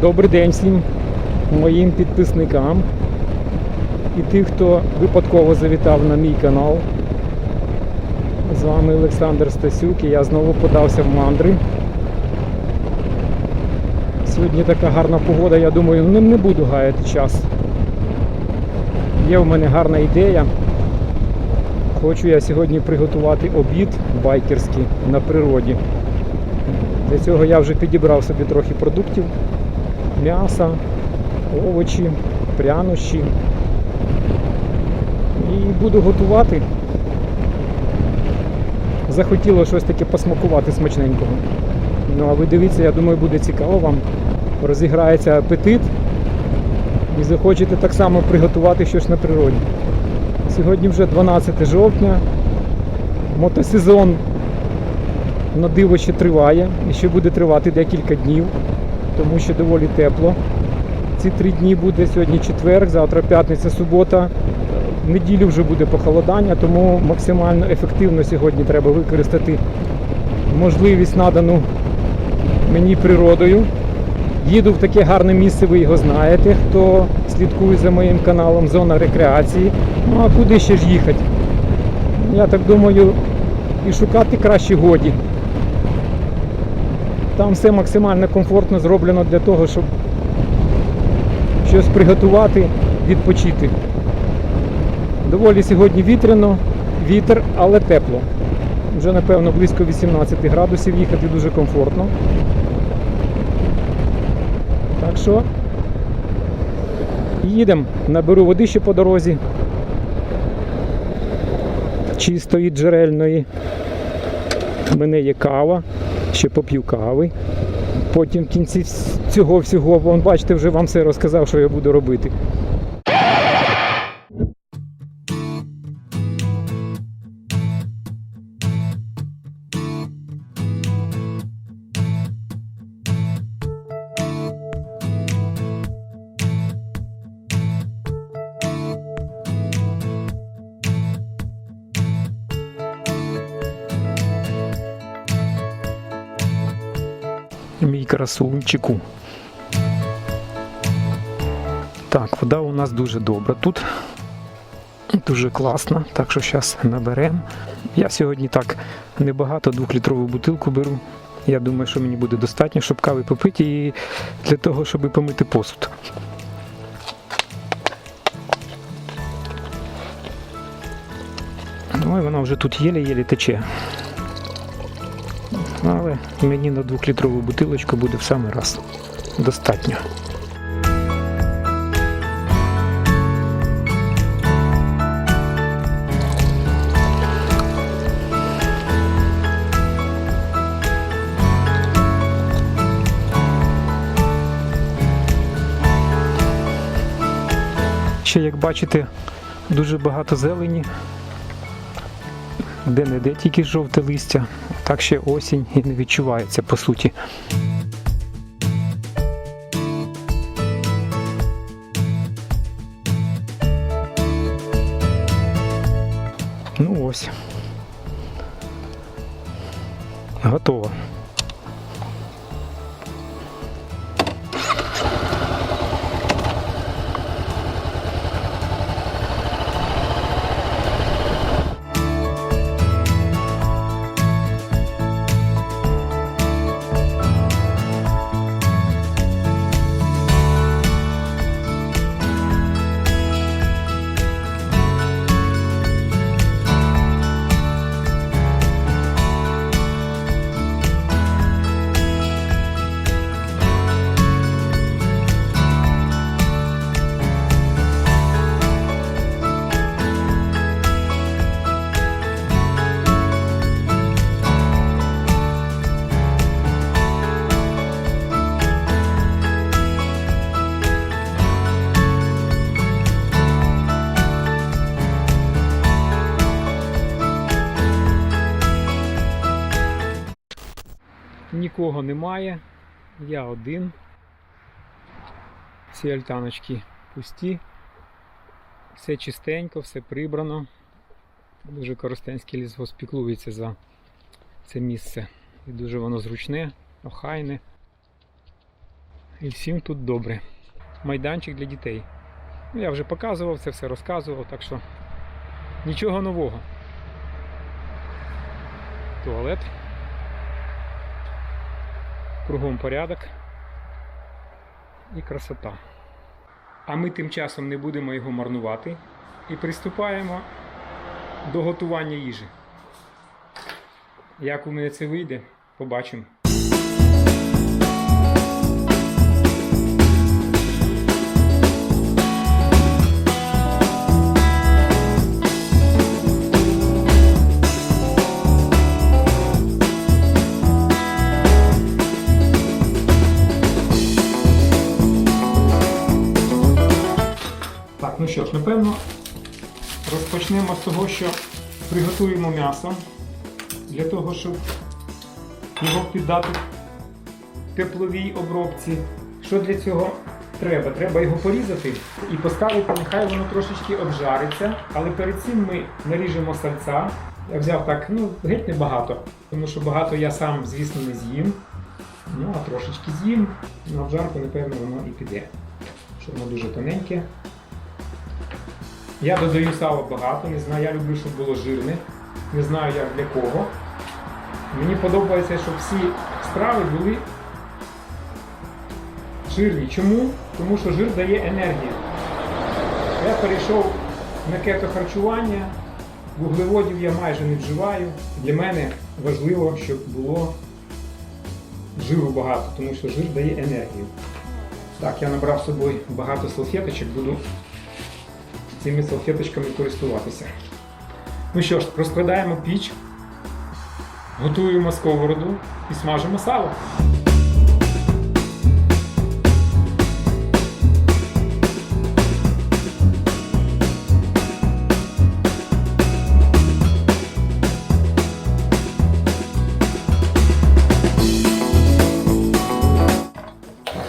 Добрий день всім моїм підписникам і тих, хто випадково завітав на мій канал. З вами Олександр Стасюк і я знову подався в мандри. Сьогодні така гарна погода, я думаю, не, не буду гаяти час. Є в мене гарна ідея. Хочу я сьогодні приготувати обід байкерський на природі. Для цього я вже підібрав собі трохи продуктів, м'яса, овочі, прянощі. І буду готувати. Захотіло щось таке посмакувати смачненького. Ну а ви дивіться, я думаю, буде цікаво вам. Розіграється апетит і захочете так само приготувати щось на природі. Сьогодні вже 12 жовтня. Мотосезон на диво ще триває і ще буде тривати декілька днів, тому що доволі тепло. Ці три дні буде сьогодні четвер, завтра п'ятниця, субота. В неділю вже буде похолодання, тому максимально ефективно сьогодні треба використати можливість надану мені природою. Їду в таке гарне місце, ви його знаєте, хто слідкує за моїм каналом Зона рекреації. Ну а куди ще ж їхати? Я так думаю, і шукати краще годі. Там все максимально комфортно зроблено для того, щоб щось приготувати, відпочити. Доволі сьогодні вітряно, вітер, але тепло. Вже напевно близько 18 градусів їхати дуже комфортно. Так що їдемо, наберу води ще по дорозі. Чистої джерельної. У мене є кава, ще поп'ю кави. Потім в кінці цього всього, вон, бачите, вже вам все розказав, що я буду робити. Мій красунчику. Так, вода у нас дуже добра тут. Дуже класна, так що зараз наберемо. Я сьогодні так небагато двохлітрову бутилку беру. Я думаю, що мені буде достатньо, щоб кави попити і для того, щоб помити посуд. Ну і вона вже тут єле-єле тече. Але мені на двохлітрову бутилочку буде в самий раз. Достатньо. Ще, як бачите, дуже багато зелені. Де-не-де тільки жовте листя, так ще осінь і не відчувається по суті. Ну ось. Готово. Немає. Я один. Всі альтаночки пусті. Все чистенько, все прибрано. Дуже Коростенський лісгосп піклується за це місце. І дуже воно зручне, охайне. і всім тут добре. Майданчик для дітей. Ну, Я вже показував це все, розказував, так що нічого нового. Туалет. Кругом порядок і красота. А ми тим часом не будемо його марнувати і приступаємо до готування їжі. Як у мене це вийде, побачимо. Напевно, розпочнемо з того, що приготуємо м'ясо для того, щоб його піддати тепловій обробці. Що для цього треба? Треба його порізати і поставити, нехай воно трошечки обжариться. Але перед цим ми наріжемо сальця. Я взяв так, ну, геть небагато, тому що багато я сам, звісно, не з'їм. Ну, а трошечки з'їм. На обжарку, напевно, воно і піде. Що воно дуже тоненьке. Я додаю сала багато, не знаю, я люблю, щоб було жирне. Не знаю як для кого. Мені подобається, щоб всі страви були жирні. Чому? Тому що жир дає енергію. Я перейшов на кетохарчування, вуглеводів я майже не вживаю. Для мене важливо, щоб було жиру багато, тому що жир дає енергію. Так, я набрав з собою багато салфеточок, буду цими салфеточками користуватися. Ну що ж, розкладаємо піч, готуємо сковороду і смажимо сало.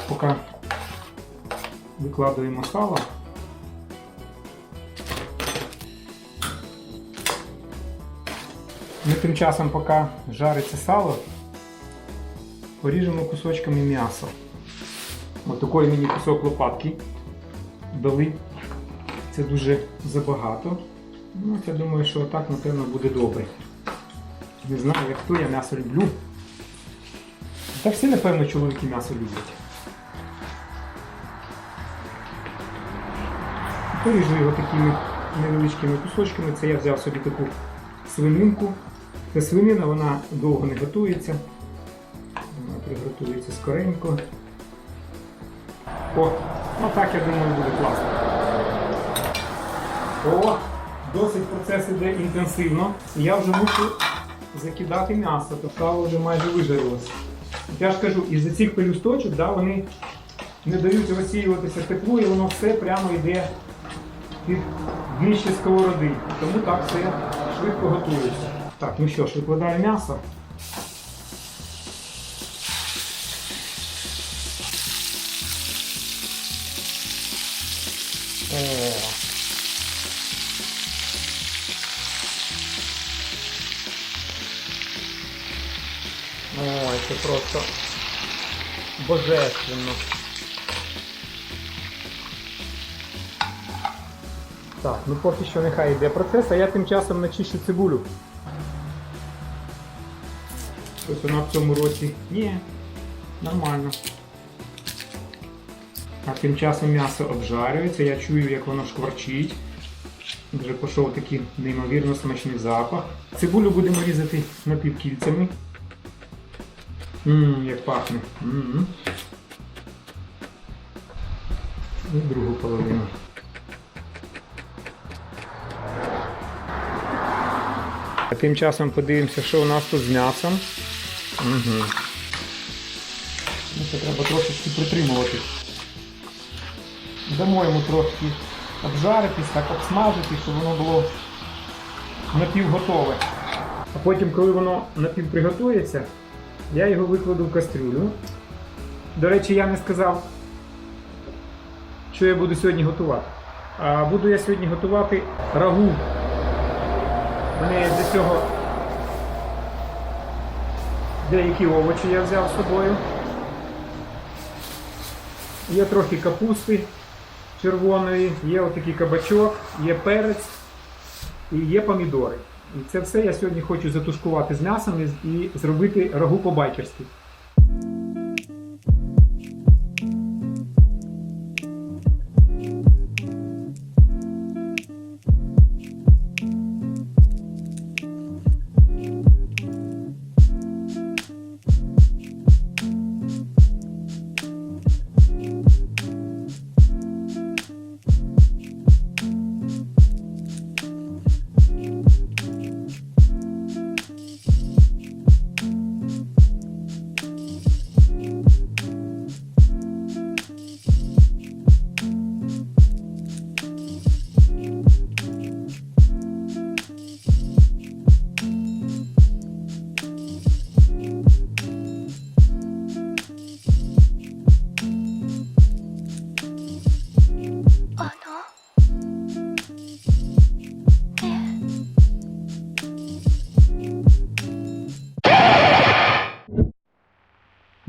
Поки викладуємо сало. Ми тим часом, поки жариться сало, поріжемо кусочками м'ясо. Ось такий мені кусок лопатки дали. Це дуже забагато. Ну, я думаю, що так, напевно, буде добре. Не знаю, як хто, я м'ясо люблю. Та всі, напевно, чоловіки м'ясо люблять. Поріжу його такими невеличкими кусочками. Це я взяв собі таку свининку. Ця свинина вона довго не готується. Вона приготується скоренько. О, ну так я думаю буде класно. О, досить процес іде інтенсивно. Я вже мушу закидати м'ясо, то сало вже майже вижарилося. Я ж кажу, із-за цих пелюсточок да, вони не дають розсіюватися теплу і воно все прямо йде під дніще сковороди. Тому так все швидко готується. Так, ну що ж, викладаю м'ясо. О. Ой, це просто божественно. Так, ну поки що нехай йде процес, а я тим часом начищу цибулю. Ось вона в цьому році. Ні, нормально. А тим часом м'ясо обжарюється, я чую, як воно шкварчить. Вже пішов такий неймовірно смачний запах. Цибулю будемо різати напівкільцями. Ммм, як пахне. М-м. І другу половину. А тим часом подивимося, що у нас тут з м'ясом. Угу. Це треба трошечки притримувати. Дамо йому трошки обжаритись, так обсмажитись, щоб воно було напівготове. А потім, коли воно напівприготується, я його викладу в кастрюлю. До речі, я не сказав, що я буду сьогодні готувати. А буду я сьогодні готувати рагу. У для цього деякі овочі я взяв з собою. Є трохи капусти червоної, є отакий кабачок, є перець і є помідори. І це все я сьогодні хочу затушкувати з м'ясом і- зробити рагу по-байкерськи.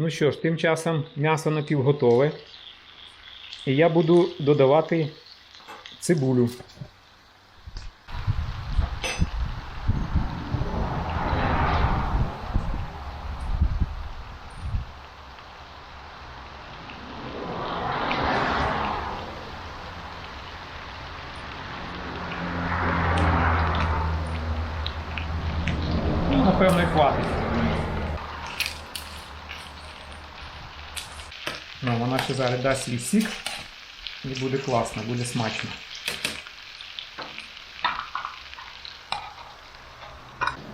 Ну що ж, тим часом м'ясо напівготове. І я буду додавати цибулю. Ну, напевно, і хватить. Ну, вона ще зараз дасть свій сік і буде класно, буде смачно.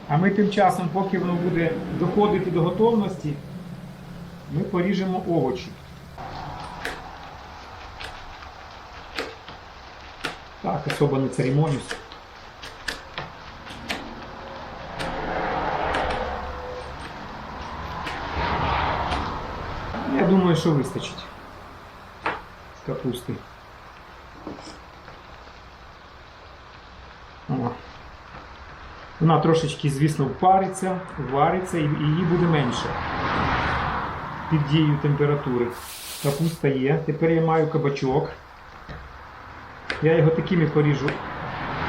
А ми тим часом, поки воно буде доходити до готовності, ми поріжемо овочі. Так, особо не церемонюсь. Я думаю, що вистачить капусти. Вона трошечки, звісно, впариться, вариться і її буде менше під дією температури. Капуста є. Тепер я маю кабачок. Я його такими поріжу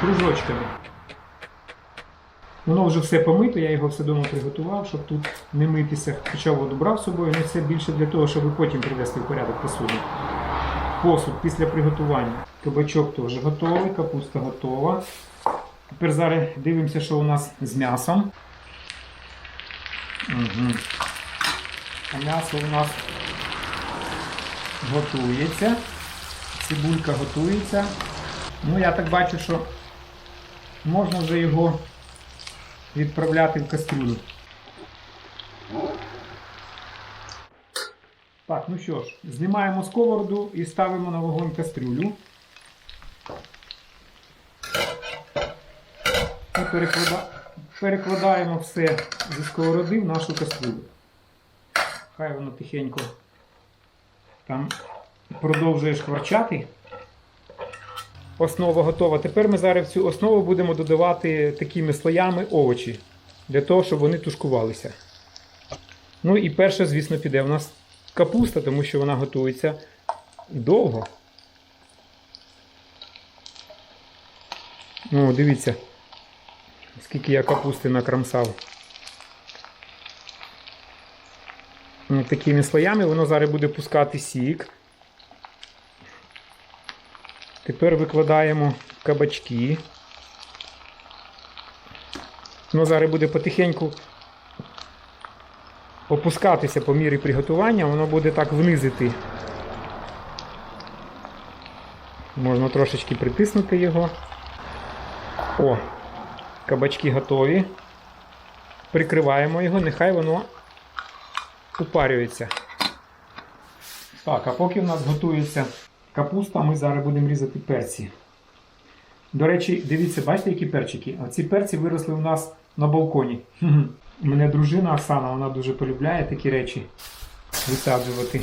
кружочками. Воно вже все помито, я його все вдома приготував, щоб тут не митися. Хоча воду брав з собою, але це більше для того, щоб потім привести в порядок посуду. Посуд після приготування. Кабачок теж готовий, капуста готова. Тепер зараз дивимося, що у нас з м'ясом. Угу. М'ясо у нас готується. Цибулька готується. Ну, я так бачу, що можна вже його відправляти в кастрюлю. Так, ну що ж, знімаємо сковороду і ставимо на вогонь кастрюлю. І переклада... перекладаємо все зі сковороди в нашу кастрюлю. Хай воно тихенько там продовжує шкварчати. Основа готова. Тепер ми зараз в цю основу будемо додавати такими слоями овочі, для того, щоб вони тушкувалися. Ну і перше, звісно, піде у нас капуста, тому що вона готується довго. О, дивіться, скільки я капусти накрамсав. Ну, Такими слоями воно зараз буде пускати сік. Тепер викладаємо кабачки. Воно зараз буде потихеньку опускатися по мірі приготування, воно буде так внизити. Можна трошечки притиснути його. О, кабачки готові. Прикриваємо його, нехай воно упарюється. Так, а поки в нас готується капуста, ми зараз будемо різати перці. До речі, дивіться, бачите, які перчики? А ці перці виросли у нас на балконі. Мене дружина Оксана, вона дуже полюбляє такі речі висаджувати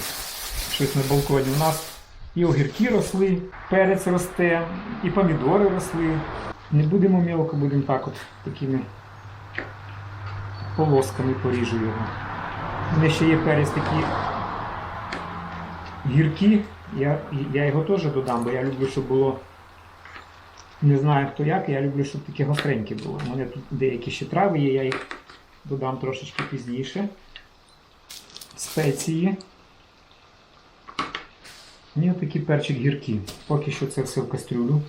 щось на балконі. У нас і огірки росли, перець росте, і помідори росли. Не будемо мілко, будемо так от такими полосками поріжу його. У мене ще є перець такий гіркі. Я, я його теж додам, бо я люблю, щоб було. Не знаю хто як, я люблю, щоб таке гостреньке було. У мене тут деякі ще трави є, я їх додам трошечки пізніше. Спеції. І отакий перчик гіркий. Поки що це все в кастрюлю.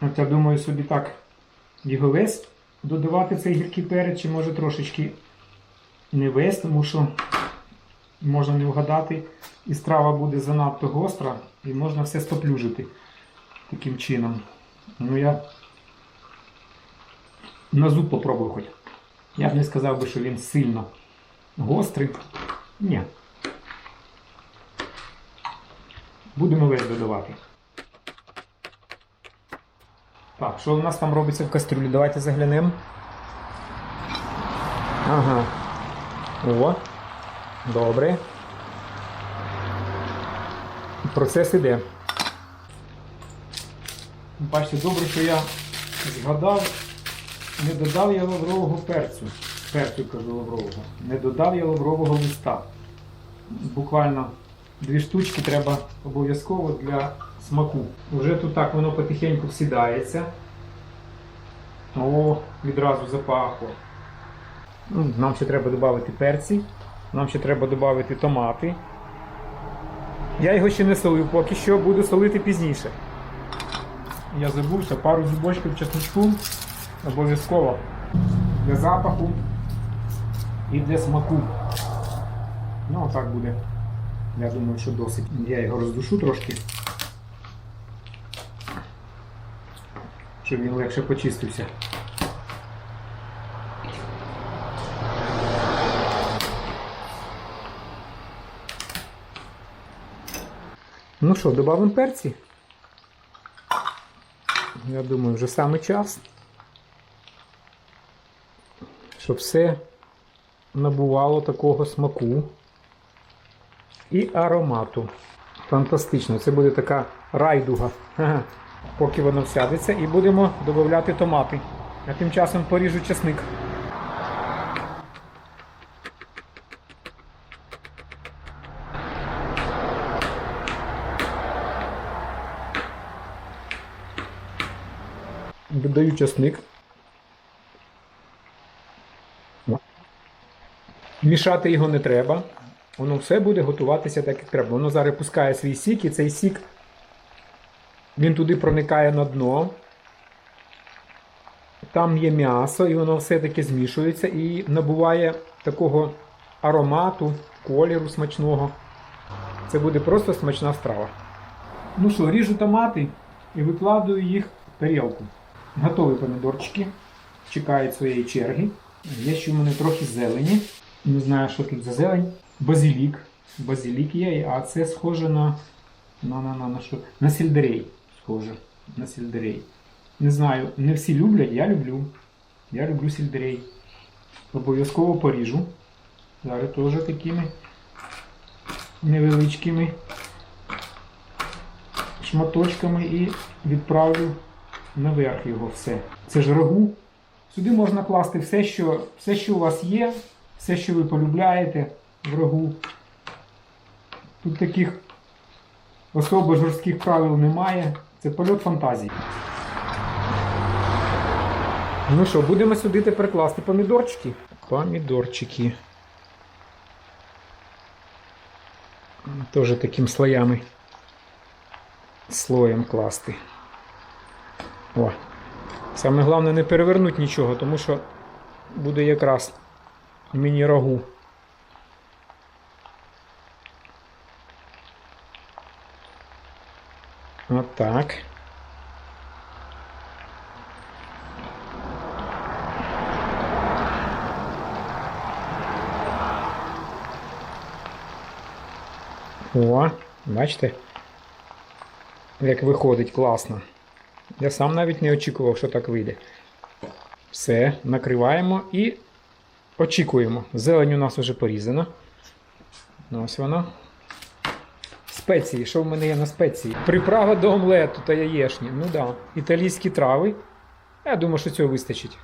От я думаю собі так його весь додавати цей гіркий перець, чи може трошечки не весь, тому що можна не вгадати, і страва буде занадто гостра, і можна все стоплюжити таким чином. Ну я на зуб попробую хоч. Я б не сказав би, що він сильно гострий. Ні. Будемо весь додавати. Так, що у нас там робиться в кастрюлі? Давайте заглянемо. Ага. О. Добре. Процес іде. Бачите, добре, що я згадав, не додав я лаврового перцю. Перцю кажу лаврового. Не додав я лаврового листа. Буквально дві штучки треба обов'язково для смаку. Вже тут так воно потихеньку всідається. О, відразу запахло. Ну, Нам ще треба додати перці, нам ще треба додати томати. Я його ще не солив, поки що буду солити пізніше. Я забувся, пару зубочків чесночку обов'язково для запаху і для смаку. Ну, отак буде. Я думаю, що досить. Я його роздушу трошки. Щоб він легше почистився. Ну що, додамо перці? Я думаю, вже саме час, щоб все набувало такого смаку і аромату. Фантастично, це буде така райдуга. Поки воно всядеться, і будемо додати томати. А тим часом поріжу часник. Додаю часник. Мішати його не треба. Воно все буде готуватися так, як треба. Воно зараз пускає свій сік, і цей сік він туди проникає на дно. Там є м'ясо, і воно все-таки змішується і набуває такого аромату, кольору смачного. Це буде просто смачна страва. Ну що, ріжу томати і викладаю їх в тарілку. Готові помідорчики. Чекають своєї черги. Є ще в мене трохи зелені. Не знаю, що тут за зелень. Базилік. Базилік є, а це схоже на. На, на, на, на що? На сельдерей. Схоже. На сельдерей. Не знаю, не всі люблять, я люблю. Я люблю сельдерей. Обов'язково поріжу. Зараз теж такими невеличкими шматочками і відправлю наверх його все. Це ж рагу. Сюди можна класти все, що, все, що у вас є, все, що ви полюбляєте в рагу. Тут таких особо жорстких правил немає. Це польот фантазії. Ну що, будемо сюди тепер класти помідорчики. Помідорчики. Теж таким слоями. Слоєм класти. О. Саме головне не перевернути нічого, тому що буде якраз міні-рагу. От так. О, бачите? Як виходить класно. Я сам навіть не очікував, що так вийде. Все, накриваємо і очікуємо. Зелень у нас вже порізана. Ну, Ось вона. Спеції. Що в мене є на спеції? Приправа до омлету та яєшні. Ну да. Італійські трави. Я думаю, що цього вистачить.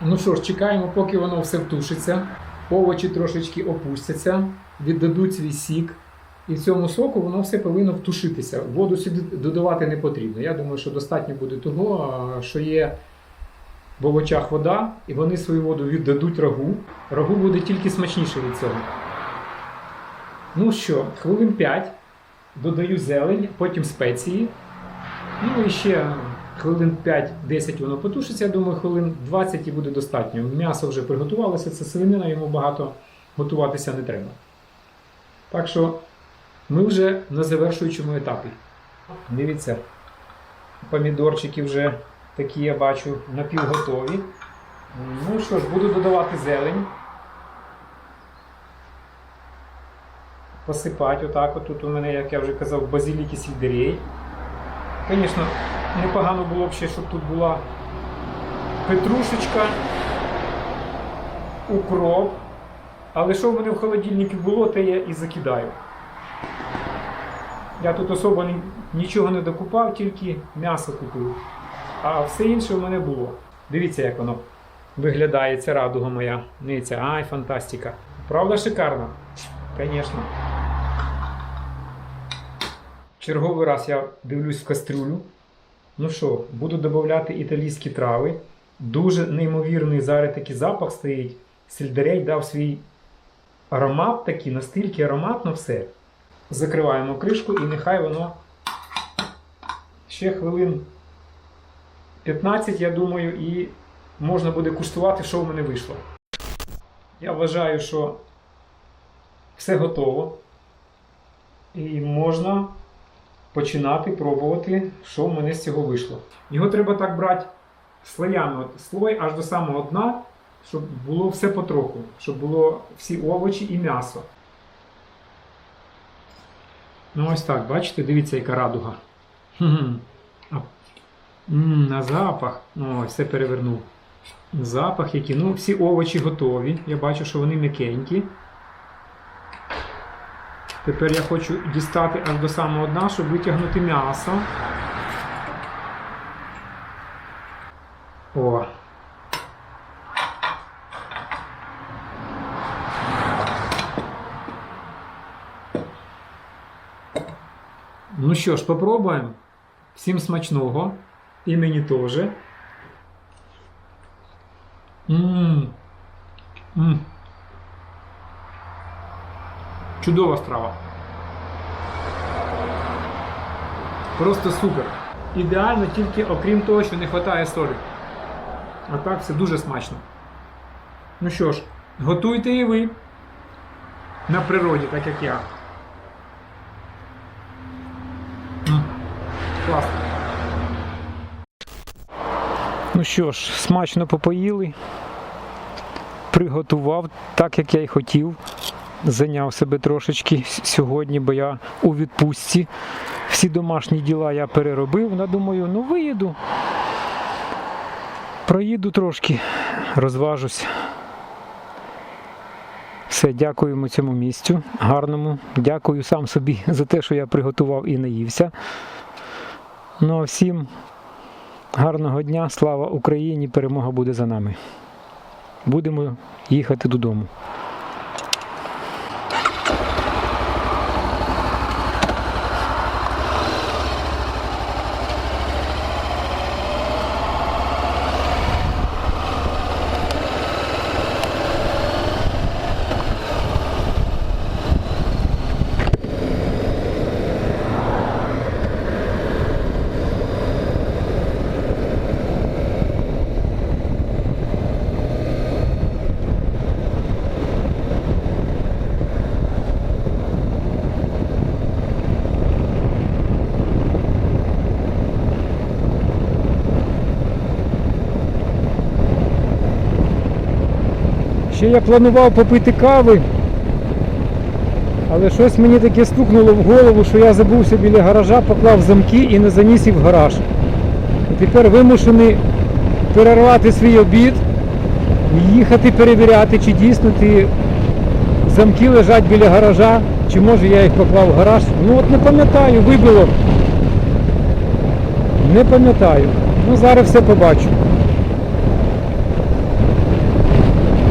Ну що ж, чекаємо, поки воно все втушиться. Овочі трошечки опустяться, віддадуть свій сік. І цьому соку воно все повинно втушитися. Воду сюди додавати не потрібно. Я думаю, що достатньо буде того, що є в овочах вода, і вони свою воду віддадуть рагу. Рагу буде тільки смачніше від цього. Ну що, хвилин 5 додаю зелень, потім спеції. Ну і ще хвилин 5-10 воно потушиться, я думаю, хвилин 20 і буде достатньо. М'ясо вже приготувалося, це свинина, йому багато готуватися не треба. Так що ми вже на завершуючому етапі. Дивіться, помідорчики вже такі я бачу напівготові. Ну що ж, буду додавати зелень. Посипати отак. От тут у мене, як я вже казав, базилік і сельдерей. Звісно, непогано було б ще, щоб тут була петрушечка, укроп. Але що в мене в холодильнику було, те я і закидаю. Я тут особо нічого не докупав, тільки м'ясо купив. А все інше в мене було. Дивіться, як воно виглядає, ця радуга моя. Дивіться, ай, фантастика. Правда, шикарно? Звісно. Черговий раз я дивлюсь в кастрюлю. Ну що, буду додавати італійські трави. Дуже неймовірний зараз такий запах стоїть. Сельдерей дав свій аромат такий, настільки ароматно все. Закриваємо кришку і нехай воно ще хвилин 15, я думаю, і можна буде куштувати, що в мене вийшло. Я вважаю, що все готово. І можна починати пробувати, що в мене з цього вийшло. Його треба так брати слоями, от слой аж до самого дна, щоб було все потроху, щоб було всі овочі і м'ясо. Ну ось так, бачите, дивіться, яка радуга. На запах. О, все перевернув. Запах який. Ну, всі овочі готові. Я бачу, що вони м'якенькі. Тепер я хочу дістати аж до самого дна, щоб витягнути м'ясо. О. Ну що ж, попробуємо. Всім смачного. І мені теж. Мм. Мм. Чудова страва. Просто супер. Ідеально тільки окрім того, що не вистачає солі. А так все дуже смачно. Ну що ж, готуйте і ви на природі, так як я. М, Класно. Ну що ж, смачно попоїли. Приготував так, як я й хотів. Зайняв себе трошечки сьогодні, бо я у відпустці. Всі домашні діла я переробив. Ну, думаю, ну виїду. Проїду трошки, розважусь. Все, дякуємо цьому місцю гарному. Дякую сам собі за те, що я приготував і наївся. Ну а всім гарного дня, слава Україні! Перемога буде за нами. Будемо їхати додому. Ще я планував попити кави, але щось мені таке стукнуло в голову, що я забувся біля гаража, поклав замки і не заніс їх в гараж. І тепер вимушений перервати свій обід і їхати перевіряти, чи дійсно ті замки лежать біля гаража, чи може я їх поклав в гараж. Ну от не пам'ятаю, вибило. Не пам'ятаю. Ну зараз все побачу.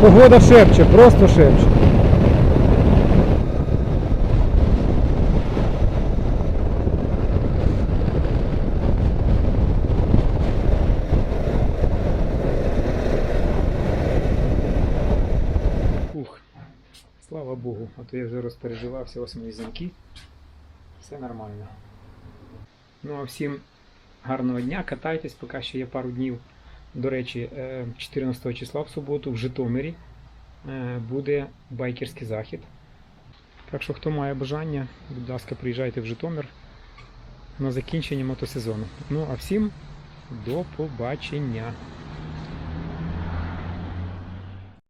Погода шепче, просто шепче. Ух, слава Богу, а то я вже розпереживався, ось мої замки. Все нормально. Ну а всім гарного дня, катайтесь, поки ще є пару днів. До речі, е, 14 числа в суботу в Житомирі е, буде байкерський захід. Так що, хто має бажання, будь ласка, приїжджайте в Житомир на закінчення мотосезону. Ну а всім до побачення!